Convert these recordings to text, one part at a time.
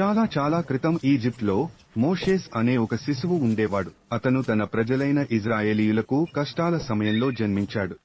చాలా చాలా క్రితం ఈజిప్ట్లో మోషేస్ అనే ఒక శిశువు ఉండేవాడు. అతను తన ప్రజలైన ఇజ్రాయేలీయులకు కష్టాల సమయంలో జన్మించాడు.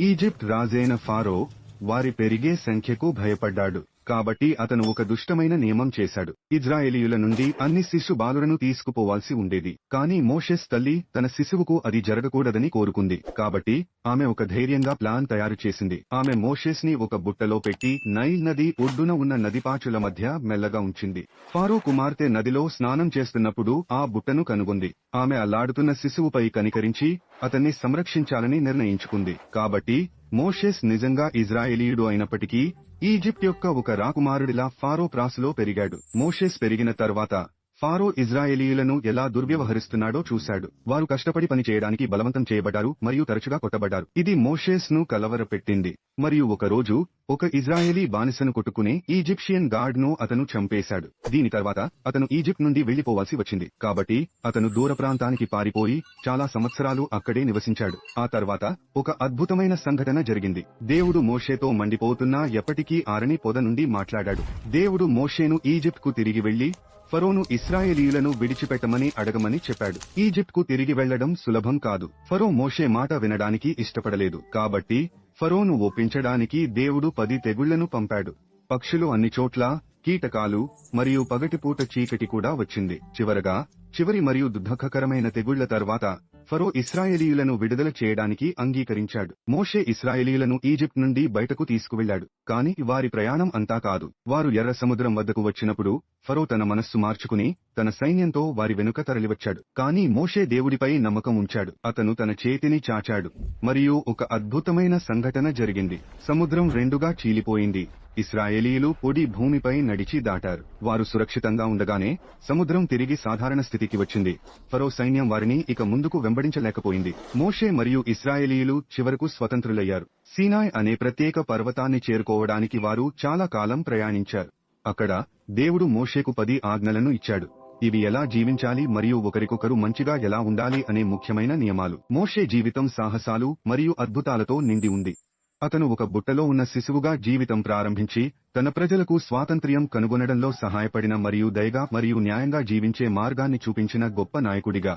ఈజిప్ట్ రాజైన ఫారో వారి పెరిగే సంఖ్యకు భయపడ్డాడు. కాబట్టి అతను ఒక దుష్టమైన నియమం చేశాడు. ఇజ్రాయేలీయుల నుండి అన్ని శిశు బాలులను తీసుకుపోవాల్సి ఉండేది. కానీ మోషెస్ తల్లి తన శిశువుకు అది జరగకూడదని కోరుకుంది. కాబట్టి ఆమె ఒక ధైర్యంగా ప్లాన్ తయారు చేసింది. ఆమె మోషెస్ని ఒక బుట్టలో పెట్టి నైల్ నది ఒడ్డున ఉన్న నదిపాచుల మధ్య మెల్లగా ఉంచింది. ఫారో కుమార్తె నదిలో స్నానం చేస్తున్నప్పుడు ఆ బుట్టను కనుగొంది. ఆమె అల్లాడుతున్న శిశువుపై కనికరించి అతన్ని సంరక్షించాలని నిర్ణయించుకుంది. కాబట్టి మోషెస్ నిజంగా ఇజ్రాయేలీయుడు అయినప్పటికీ ఈజిప్ట్ యొక్క ఒక రాకుమారుడిలా ఫారో ప్రాసులో పెరిగాడు. మోషేస్ పెరిగిన తర్వాత ఫారో ఇజ్రాయేలీయులను ఎలా దుర్వ్యవహరిస్తున్నాడో చూశాడు. వారు కష్టపడి పని చేయడానికి బలవంతం చేయబడ్డారు మరియు తరచుగా కొట్టబడ్డారు. ఇది మోషేస్ను కలవరపెట్టింది. మరియు ఒక రోజు ఒక ఇజ్రాయేలీ బానిసను కొట్టుకునే ఈజిప్షియన్ గార్డ్ను అతను చంపేశాడు. దీని తర్వాత అతను ఈజిప్ట్ నుండి వెళ్ళిపోవాల్సి వచ్చింది. కాబట్టి అతను దూర ప్రాంతానికి పారిపోయి చాలా సంవత్సరాలు అక్కడే నివసించాడు. ఆ తర్వాత ఒక అద్భుతమైన సంఘటన జరిగింది. దేవుడు మోషేతో మండిపోతున్నా ఎప్పటికీ ఆరని పొద నుండి మాట్లాడాడు. దేవుడు మోషేను ఈజిప్ట్కు తిరిగి వెళ్ళి ఫరోను ఇస్రాయేలీయులను విడిచిపెట్టమని అడగమని చెప్పాడు. ఈజిప్ట్కు తిరిగి వెళ్ళడం సులభం కాదు. ఫరో మోషే మాట వినడానికి ఇష్టపడలేదు. కాబట్టి ఫరోను ఒప్పించడానికి దేవుడు పది తెగుళ్ళను పంపాడు. పక్షులు అన్ని చోట్ల కీటకాలు మరియు పగటిపూట చీకటి కూడా వచ్చింది. చివరగా చివరి మరియు దుఃఖకరమైన తెగుళ్ళ తర్వాత ఫరో ఇస్రాయేలీయులను విడుదల చేయడానికి అంగీకరించాడు. మోషే ఇస్రాయేలీలను ఈజిప్ట్ నుండి బయటకు తీసుకువెళ్ళాడు కాని వారి ప్రయాణం అంతా కాదు. వారు ఎర్ర సముద్రం వద్దకు వచ్చినప్పుడు ఫరో తన మనస్సు మార్చుకుని తన సైన్యంతో వారి వెనుక తరలివచ్చాడు. కాని మోషే దేవుడిపై నమ్మకం ఉంచాడు. అతను తన చేతిని చాచాడు. మరియు ఒక అద్భుతమైన సంఘటన జరిగింది. సముద్రం రెండుగా చీలిపోయింది. ఇస్రాయేలీయులు పొడి భూమిపై నడిచి దాటారు. వారు సురక్షితంగా ఉండగానే సముద్రం తిరిగి సాధారణ స్థితికి వచ్చింది. ఫరో సైన్యం వారిని ఇక ముందుకు వెంబడించలేకపోయింది. మోషే మరియు ఇస్రాయేలీయులు చివరకు స్వతంత్రులయ్యారు. సీనాయ్ అనే ప్రత్యేక పర్వతాన్ని చేరుకోవడానికి వారు చాలా కాలం ప్రయాణించారు. అక్కడ దేవుడు మోషేకు పది ఆజ్ఞలను ఇచ్చాడు. ఇవి ఎలా జీవించాలి మరియు ఒకరికొకరు మంచిగా ఎలా ఉండాలి అనే ముఖ్యమైన నియమాలు. మోషే జీవితం సాహసాలు మరియు అద్భుతాలతో నిండి ఉంది. అతను ఒక బుట్టలో ఉన్న శిశువుగా జీవితం ప్రారంభించి తన ప్రజలకు స్వాతంత్ర్యం కనుగొనడంలో సహాయపడిన మరియు దయగా మరియు న్యాయంగా జీవించే మార్గాన్ని చూపించిన గొప్ప నాయకుడిగా.